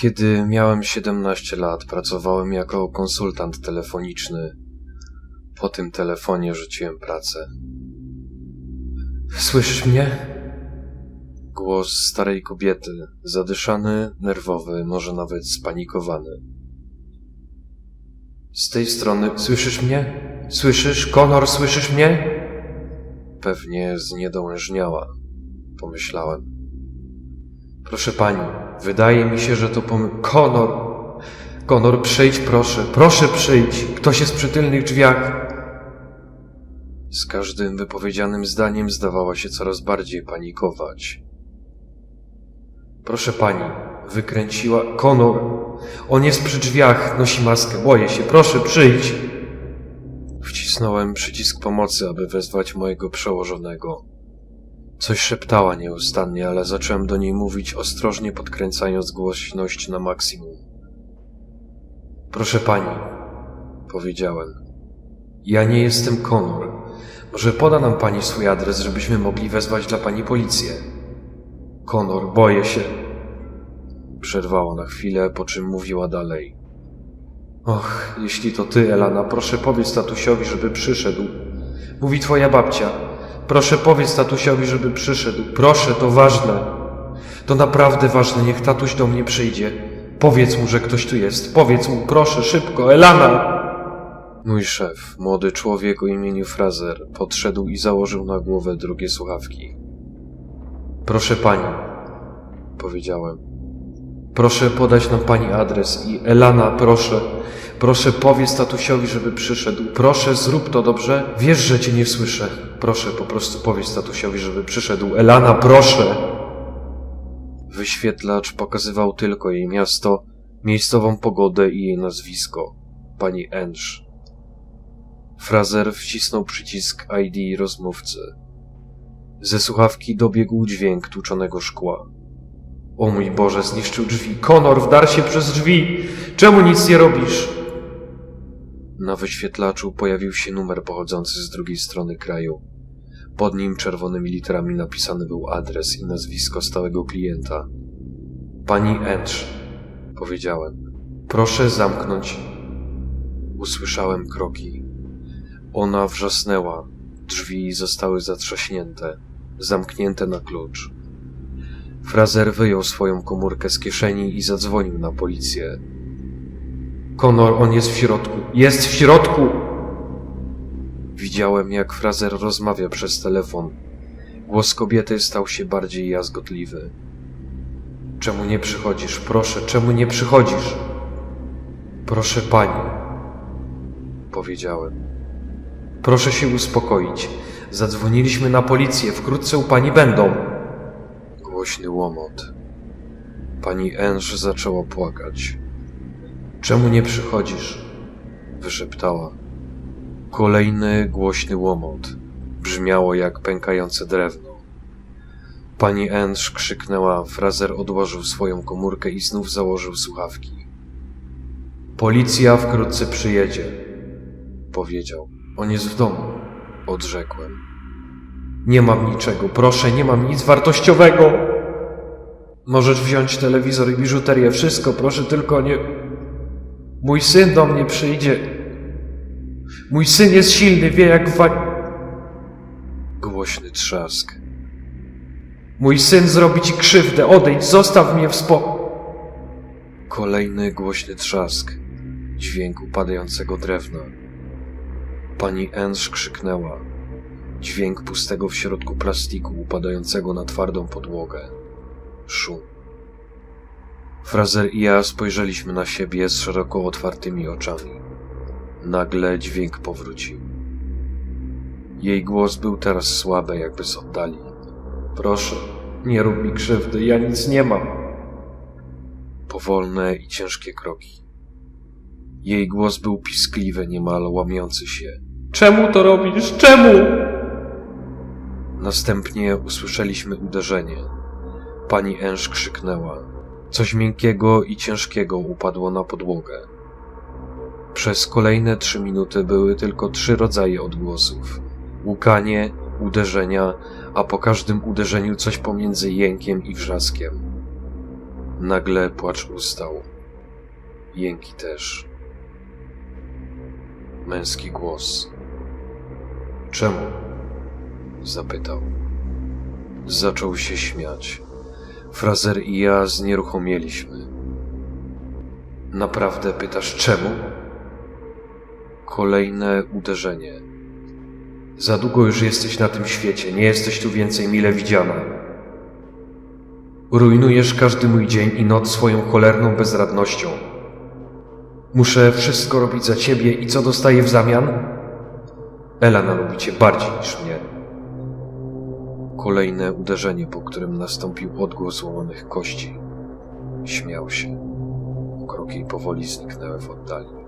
Kiedy miałem 17 lat, pracowałem jako konsultant telefoniczny. Po tym telefonie rzuciłem pracę. Słyszysz mnie? Głos starej kobiety, zadyszany, nerwowy, może nawet spanikowany. Z tej strony, słyszysz mnie? Słyszysz? Konor, słyszysz mnie? Pewnie zniedołężniała, pomyślałem. Proszę pani, wydaje mi się, że to pom... Konor! Konor, przyjdź proszę, proszę przyjdź! Ktoś jest przy tylnych drzwiach! Z każdym wypowiedzianym zdaniem zdawała się coraz bardziej panikować. Proszę pani, wykręciła... Konor! On jest przy drzwiach, nosi maskę, boję się, proszę przyjdź! Wcisnąłem przycisk pomocy, aby wezwać mojego przełożonego. Coś szeptała nieustannie, ale zacząłem do niej mówić ostrożnie, podkręcając głośność na maksimum. Proszę pani, powiedziałem. Ja nie jestem Konor. Może poda nam pani swój adres, żebyśmy mogli wezwać dla pani policję. Konor, boję się. Przerwała na chwilę, po czym mówiła dalej. Och, jeśli to ty, Elana, proszę powiedz tatusiowi, żeby przyszedł. Mówi twoja babcia. Proszę powiedz tatusiowi, żeby przyszedł. Proszę, to ważne. To naprawdę ważne, niech tatuś do mnie przyjdzie. Powiedz mu, że ktoś tu jest. Powiedz mu, proszę, szybko, Elana! Mój szef, młody człowiek o imieniu Fraser, podszedł i założył na głowę drugie słuchawki. Proszę pani, powiedziałem. Proszę podać nam pani adres i Elana, proszę, proszę powiedz tatusiowi, żeby przyszedł. Proszę, zrób to dobrze. Wiesz, że cię nie słyszę. Proszę, po prostu powiedz tatusiowi, żeby przyszedł. Elana, proszę! Wyświetlacz pokazywał tylko jej miasto, miejscową pogodę i jej nazwisko. Pani Ensz. Fraser wcisnął przycisk ID rozmówcy. Ze słuchawki dobiegł dźwięk tłuczonego szkła. O mój Boże, zniszczył drzwi. Konor, wdarł się przez drzwi. Czemu nic nie robisz? Na wyświetlaczu pojawił się numer pochodzący z drugiej strony kraju. Pod nim czerwonymi literami napisany był adres i nazwisko stałego klienta. Pani Ensz, powiedziałem. Proszę zamknąć. Usłyszałem kroki. Ona wrzasnęła. Drzwi zostały zatrzaśnięte, zamknięte na klucz. Fraser wyjął swoją komórkę z kieszeni i zadzwonił na policję. Konor, on jest w środku. Jest w środku! Widziałem, jak Fraser rozmawia przez telefon. Głos kobiety stał się bardziej jazgotliwy. Czemu nie przychodzisz? Proszę, czemu nie przychodzisz? Proszę pani, powiedziałem. Proszę się uspokoić. Zadzwoniliśmy na policję, wkrótce u pani będą. Głośny łomot. Pani Enż zaczęła płakać. Czemu nie przychodzisz? Wyszeptała. Kolejny głośny łomot. Brzmiało jak pękające drewno. Pani Enż krzyknęła, Fraser odłożył swoją komórkę i znów założył słuchawki. Policja wkrótce przyjedzie, powiedział. On jest w domu, odrzekłem. Nie mam niczego, proszę, nie mam nic wartościowego. Możesz wziąć telewizor i biżuterię, wszystko, proszę, tylko nie. Mój syn do mnie przyjdzie. Mój syn jest silny, wie jak wa... Głośny trzask. Mój syn zrobi ci krzywdę, odejdź, zostaw mnie w spokoju. Kolejny głośny trzask, dźwięk upadającego drewna. Pani Enż krzyknęła. Dźwięk pustego w środku plastiku upadającego na twardą podłogę. Szum. Fraser i ja spojrzeliśmy na siebie z szeroko otwartymi oczami. Nagle dźwięk powrócił. Jej głos był teraz słaby, jakby z oddali. Proszę, nie rób mi krzywdy, ja nic nie mam. Powolne i ciężkie kroki. Jej głos był piskliwy, niemal łamiący się. Czemu to robisz? Czemu? Następnie usłyszeliśmy uderzenie. Pani Enż krzyknęła. Coś miękkiego i ciężkiego upadło na podłogę. Przez kolejne trzy minuty były tylko trzy rodzaje odgłosów: łukanie, uderzenia, a po każdym uderzeniu coś pomiędzy jękiem i wrzaskiem. Nagle płacz ustał. Jęki też. Męski głos. Czemu? Zapytał. Zaczął się śmiać. Frazer i ja znieruchomieliśmy. Naprawdę pytasz czemu? Kolejne uderzenie. Za długo już jesteś na tym świecie, nie jesteś tu więcej mile widziana. Rujnujesz każdy mój dzień i noc swoją cholerną bezradnością. Muszę wszystko robić za ciebie i co dostaję w zamian? Elana lubi cię bardziej niż mnie. Kolejne uderzenie, po którym nastąpił odgłos łamanych kości. Śmiał się. Kroki powoli zniknęły w oddali.